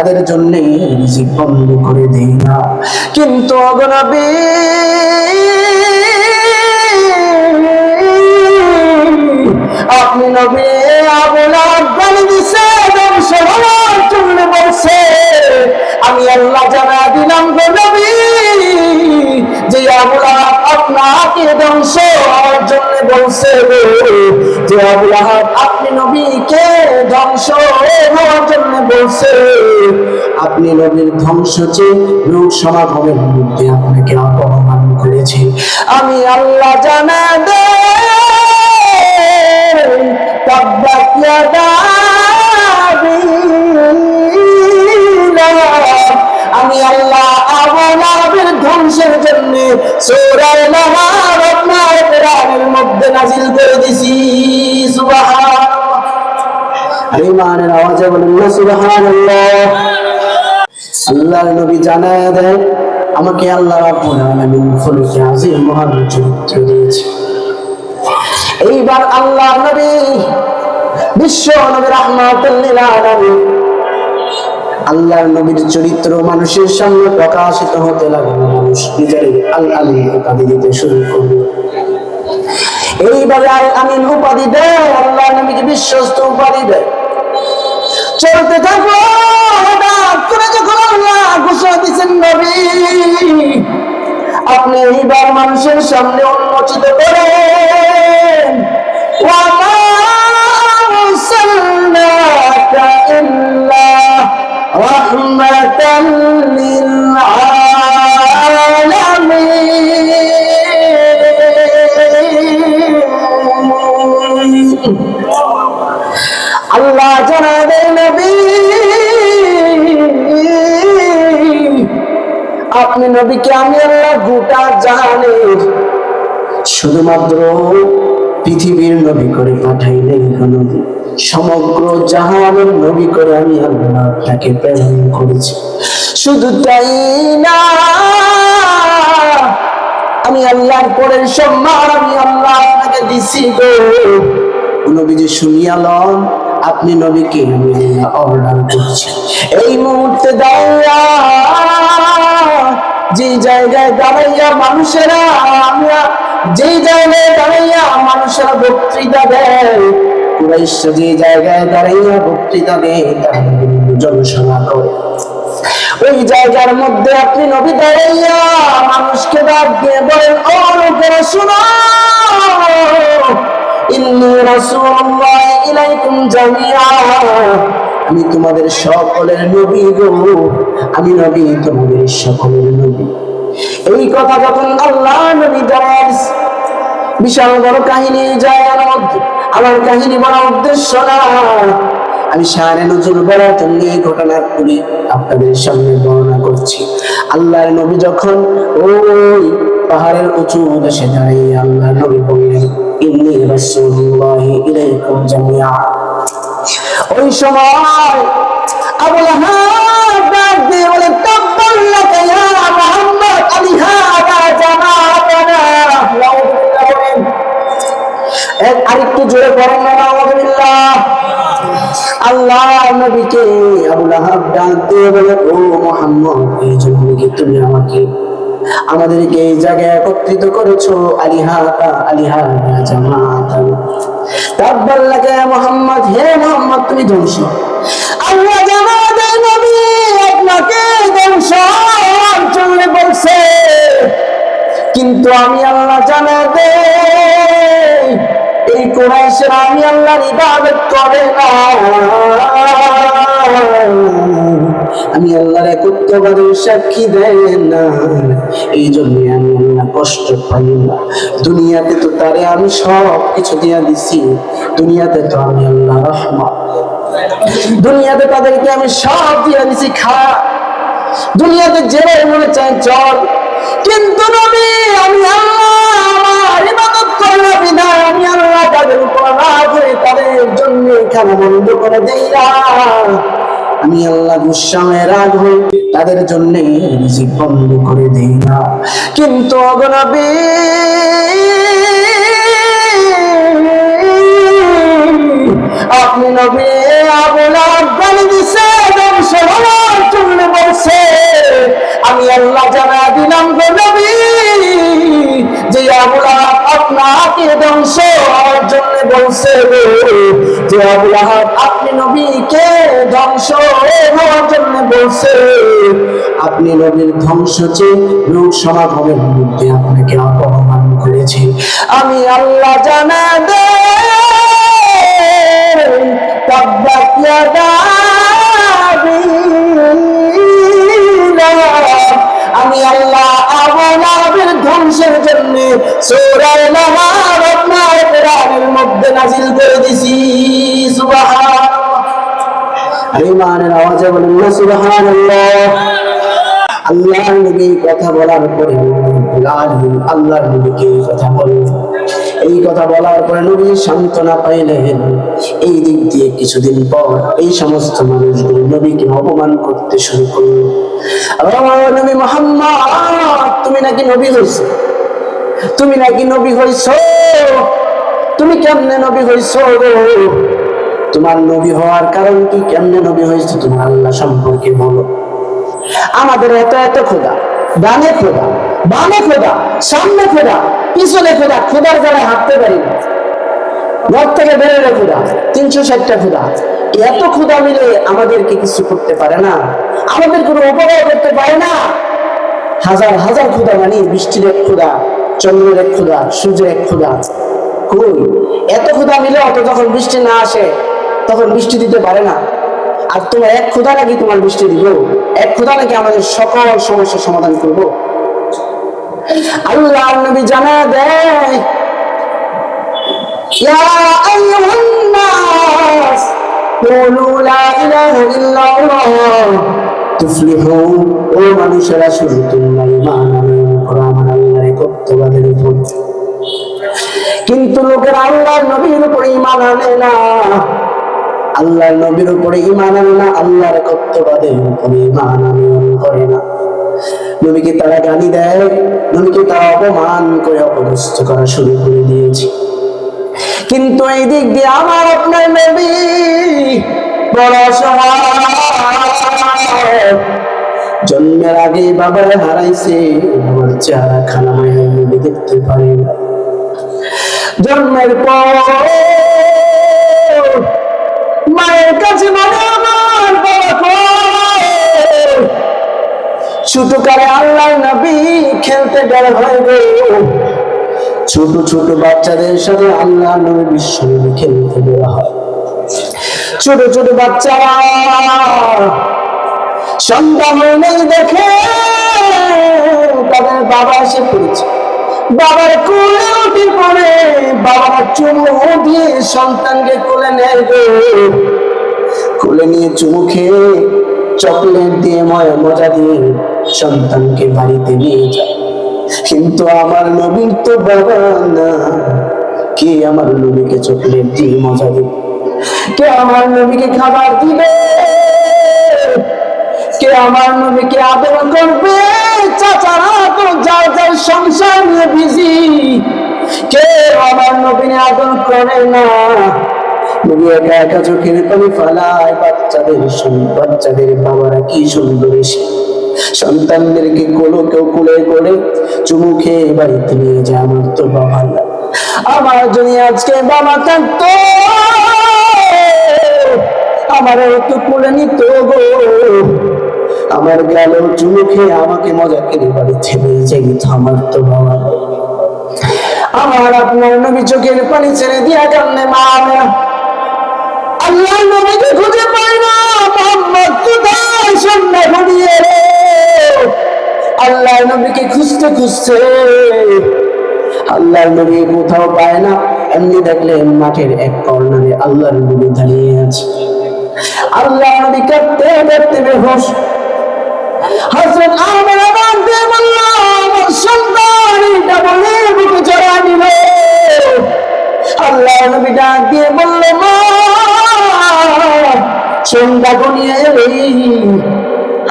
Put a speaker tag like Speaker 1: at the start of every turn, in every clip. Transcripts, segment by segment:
Speaker 1: তাদের জন্য রিজিক বন্ধ করে দেই না। কিন্তু অগনবী আপনি নবী, আবুলা গালি দিছে ধ্বংস হওয়ার জন্য বলছে, আমি আল্লাহ জানা দিলাম গো নবী, যে আবুলা আপনাকে ধ্বংস হওয়ার জন্য বলছে আপনি নবীকে ধ্বংস হওয়ার জন্য বলছে। আপনি নবীর ধ্বংস লোক সমাগমের মধ্যে আপনাকে অপমান করেছে। আমি আল্লাহ জানা দে আমি আল্লাহ ধ্বংসের জন্য সোরায় নাজিল করে দিছি ইমানের আওয়াজে বলেন, না, সুবহানাল্লাহ। আল্লাহর নবী জানায় দেন, আমাকে আল্লাহ রাব্বুল আলামিন আজিম মহান চরিত্র দিয়েছে। এইবার নবী, বিশ্ব নবী আলামিন, আল্লাহর নবীর চরিত্র মানুষের সামনে প্রকাশিত হতে লাগল। মানুষ নিজের আল আলী উপাধি দিতে শুরু করল। এইভাবে আল আমিন উপাধি দেয় আল্লাহ নবীকে বিশ্বস্ত উপাধি দেয় চলতে থাকো হঠাৎ করে যখন আল্লাহ ঘোষণা দিচ্ছেন নবী আপনি এইবার মানুষের সামনে উন্মোচিত করেন وما أرسلناك إلا رحمة للعالمين আপনি নবীকে আমি আল্লাহ গোটা জাহানের। শুধুমাত্র পৃথিবীর নবী করে পাঠাইলেন নবী সমগ্র জাহানের নবী করে আমি আল্লাহ আপনাকে প্রেরণ করেছি। শুধু তাই না, আমি আল্লাহর পরের সম্মান আমি আল্লাহ আপনাকে দিছি গো। নবীজি শুনিয়া লন আপনি নবীকে অর্ডার করছি। এই মুহূর্তে দাঁড়াইয়া যে জায়গায় দাঁড়াইয়া মানুষেরা, আমরা যে জায়গায় দাঁড়াইয়া মানুষেরা বক্তৃতা দেয় যে জায়গায় দাঁড়াইয়া বক্তৃতা দেয় জনসভা করে ওই জায়গার মধ্যে আপনি নবী দাঁড়াইয়া মানুষকে ডাক দিয়ে বলেন, ও লোকেরা শুনো ইন্নী রাসূলুল্লাহ ইলাইকুম জামিআ। আমি তোমাদের সকলের নবী গো। আমি নবী তোমাদের সকলের নবী। এই কথা যখন আল্লাহ নবী দাঁড়ায় বিশাল বড় কাহিনী মধ্যে আমার কাহিনী বলার উদ্দেশ্য না। আমি সারে নজর বেড়ার জন্য এই ঘটনা করে আপনাদের সামনে বর্ণনা করছি। আল্লাহর নবী যখন ওই পাহাড়ের উঁচু দেশে দাঁড়িয়ে আল্লাহ নবী বললেন, ইন্নি রাসূলুল্লাহি ইলাইকুম জামিআ। ওই সময় আবুল ডাক দিয়ে বলে তাব্বাল্লাকা ইয়া মুহাম্মদ আরেকটু জোরে পড়েন না আল্লাহ নবীকে আবুল আহাব ডাক দিয়ে বলে, ও মোহাম্মদ, এই জন্য তুমি আমাকে, আমাদেরকে এই জায়গায় একত্রিত করেছ আলিহাতা আলিহাতা জামাতান তাব্বাল লাকা ইয়া মুহাম্মদ হে মুহাম্মদ তুমি ধ্বংস। আল্লাহ জামাতের নবী আপনাকে ধ্বংস জন্য বলছে। কিন্তু আমি আল্লাহ জানাতে এই কোরআশের আমি আল্লাহর ইবাদত করে আমি আল্লাহর একত্ববাদের সাক্ষী দেন না। এই জন্য আমি আল্লাহ কষ্ট পাই না। দুনিয়াতে তো তারে আমি সব কিছু দিয়া দিছি। দুনিয়াতে তো আমি আল্লাহ রহমান দুনিয়াতে তাদেরকে আমি সব দিয়া দিছি, খা। দুনিয়াতে যেভাবে মনে চায়, চল। কিন্তু আমি আল্লাহ আমি আল্লাহ তাদের রাগ বন্ধ করে হয়ে তাদের জন্য বন্ধ করে না। কিন্তু অগনবী আপনি নবী আবুল আব্বাল দিছে ধ্বংস হওয়ার আমি আল্লাহ জানা দিলাম গো নবী, যে আবু লাহাব আপনাকে ধ্বংস হওয়ার জন্য বলছে যে আবু লাহাব আপনি নবীকে ধ্বংস হওয়ার জন্য বলছে, আপনি নবীর ধ্বংস চেয়ে লোক সমাগমের মধ্যে আপনাকে অপমান করেছে। আমি আল্লাহ জানা দে তাব্বাত ইয়াদা আমি আল্লাহ আবুলাবের ধ্বংসের জন্য সূরায়ে নাহার আপনার কোরআনের মধ্যে নাযিল করে দিছি আর ইমানের আওয়াজে বলেন না আল্লাহর নবী কথা বলার পরে আল্লাহর নবীকে কথা বলেন। এই কথা বলার পরে নবী সান্ত্বনা পাইলেন। এই দিক দিয়ে কিছুদিন পর এই সমস্ত মানুষগুলো নবীকে অপমান করতে শুরু করল। নবী মোহাম্মদ, তুমি নাকি নবী হইছো? তুমি নাকি নবী হইছো? তুমি কেমনে নবী হইছো গো? তোমার নবী হওয়ার কারণ কি? কেমনে নবী হয়েছে তোমার আল্লাহ সম্পর্কে বলো। আমাদের এত এত খোদা ডানে খোদা বামে খোদা, সামনে খোদা, পিছনে খোদা, খোদার জায়গায় হাঁটতে পারি না। ঘর থেকে বেরোলে খোদা, তিনশো ষাটটা খোদা। এত খোদা মিলে আমাদেরকে কিছু করতে পারে না। আমাদের কোনো উপকার করতে পারে না। হাজার হাজার খোদা মানে বৃষ্টির এক খোদা, চন্দ্রের এক খোদা, সূর্যের এক খোদা। কই? এত খোদা মিলে অত যখন বৃষ্টি না আসে, তখন বৃষ্টি দিতে পারে না। আর তোমার এক খোদা নাকি তোমার বৃষ্টি দিব এক খোদা নাকি আমাদের সকল সমস্যার সমাধান করব? আল্লাহ নবী জানা কিন্তু লোকের আল্লাহর নবীর উপরে ইমান আনে না। আল্লাহর নবীর উপরে ইমান আনে না, আল্লাহর কর্তব্যের উপরে ইমান আনে করে না। নবীকে তারা গালি দেয়, নবীকে তারা অপমান করে অপদস্থ করা শুরু করে দিয়েছে। কিন্তু এই দিক দিয়ে আমার আপনার নবী জন্মের আগে বাবারে হারাইছে, বাবার চেহারা খানা মায়ের নবী দেখতে পারে না। জন্মের পর মায়ের কাছে মানে ছোট কালে আল্লাহ নবী খেলতে বের হয় ছোট ছোট বাচ্চাদের সাথে আল্লাহ নবী বিশ্ব নবী খেলতে বের হয়। ছোট ছোট বাচ্চারা সন্তান নেই দেখে তাদের বাবা এসে পড়েছে। বাবার কোলে উঠে পড়ে, বাবার চুমু দিয়ে সন্তানকে কোলে নেয় কোলে নিয়ে চুমু খেয়ে চকলেট দিয়ে ময় মজা দিয়ে সন্তানকে বাড়িতে নিয়ে যায়। কিন্তু আমার নবীর তো বাবা না। কে আমার নবীকে চকলেট দিয়ে মজা দিবে? কে আমার নবীকে খাবার দিবে? কে আমার নবীকে আদর করবে? চাচারা তো যার যার সংসার নিয়ে বিজি কে আমার নবীনে আদর করে না? নবী একা একা চোখের পানি ফালায়, বাচ্চাদের বাচ্চাদের বাবারা কি সুন্দর এসে। সন্তানদেরকে কোলো কেউ কোলে করে, চুমু খেয়ে বাড়িতে নিয়ে যায় আমার তো বাবা আমার যদি আজকে বাবা থাকতো একটু কোলে নিত গো। আমার গেল চুমু খেয়ে আমাকে মজা করে বাড়িতে নিয়ে যেত আমার তো বাবা আমার আপনার নবী চোখের পানি ছেড়ে দিয়া কান্নে মা আল্লাহ নবীকে খুঁজে পাই না, মোহাম্মদ কোথায় সন্ধ্যা ঘুরিয়ে রে? আল্লাহ নবীকে খুঁজতে খুঁজতে আল্লাহর নবী কোথাও পায় না। এমনি দেখলে মাঠের এক কর্নারে আল্লাহর নবী দাঁড়িয়ে আছে। আল্লাহ নবী কাঁদতে কাঁদতে বেহোশ। হযরত আমের আবার দিয়ে বলল, আমার সন্তান, এটা বলে বুকে জড়া নিল। আল্লাহ নবী ডাক দিয়ে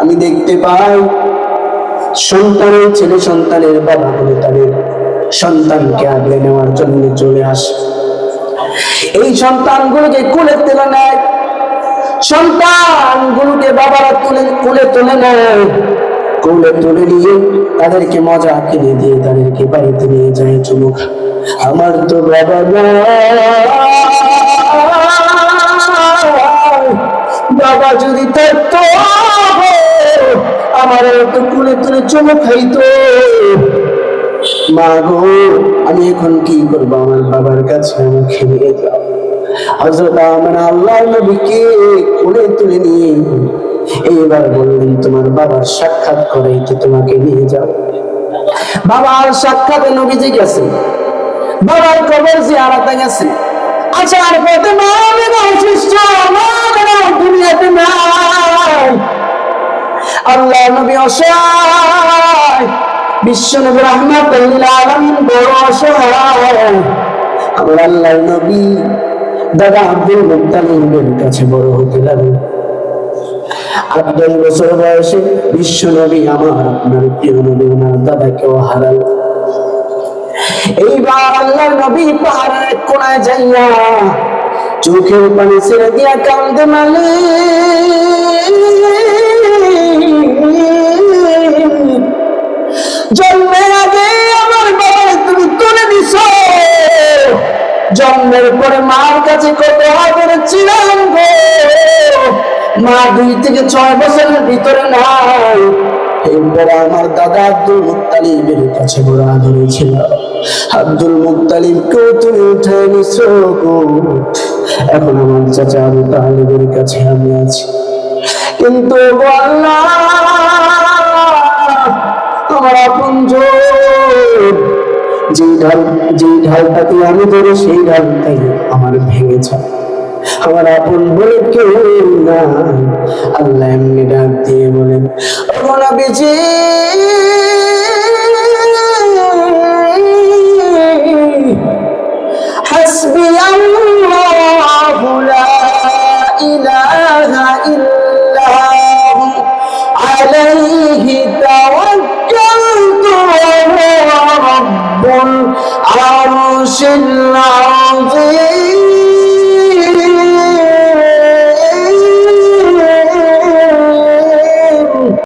Speaker 1: আমি দেখতে পাই সন্তানের ছেলে সন্তানের বাবা বলে তাদের সন্তানকে আগলে নেওয়ার জন্য চলে আসে। এই সন্তানগুলোকে কুলে তুলে নেয় সন্তানগুলোকে বাবারা তুলে, কুলে তুলে নেয় কোলে তুলে নিয়ে তাদেরকে মজা কিনে দিয়ে তাদেরকে বাড়িতে নিয়ে যায় চুমুক। আমার তো বাবা। বাবা যদি থাকতো, আমার তো কুলে তুলে চুমু খাইতো। মা গো, আমি এখন কি করব? আমার বাবার কাছে আমাকে নিয়ে যাও হজরত আমার আল্লাহ নবীকে কোলে তুলে নিয়ে এইবার বললেন তোমার বাবার সাক্ষাৎ করাইতে তোমাকে নিয়ে যাও? বাবার সাক্ষাতে নবীজি গেছে। বাবার কবর জিয়ারাতে গেছে। আচার পথে মানব দুনিয়াতে নাই। আল্লাহ নবী অসহায়, বিশ্ব নবী রহমাতুল্লিল আলামিন বড় অসহায়। আমার আল্লাহ নবী দাদা আব্দুল মুত্তালিবের কাছে বড় হতে লাগলেন বছর বয়সে বিশ্ব নবী আমার, আপনার প্রিয় নবী দাদাকেও হারাল। এইবার আল্লাহ নবী পাহাড়ের কোনায় যাইয়া চোখের পানি ছেড়ে দিয়া কান্দে মালি। জন্মের আগে আমার বাবার তুমি তুলে দিছ। জন্মের পরে মার কাছে কত আদর ছিলাম গো। মা দুই থেকে ছয় বছরের ভিতরে নাই। এরপরে আমার দাদা আব্দুল মুত্তালিবের কাছে বড় আদরে ছিল আব্দুল মুত্তালিবকে তুমি উঠে এখন আমার চাচা আবু তাহলিবের কাছে আমি আছি। কিন্তু আমার আপন যে ঢাল যে ঢালটাকে আমি ধরে, সেই ঢালটাই আমার ভেঙেছে আমার আপন বলে কেউ না আল্লাহ এমনি ডাক দিয়ে বলেন নবীজি, হাসবি আলাইহি তাওয়াক্কালতু ওয়া রাব্বুল আরশিল আযীম।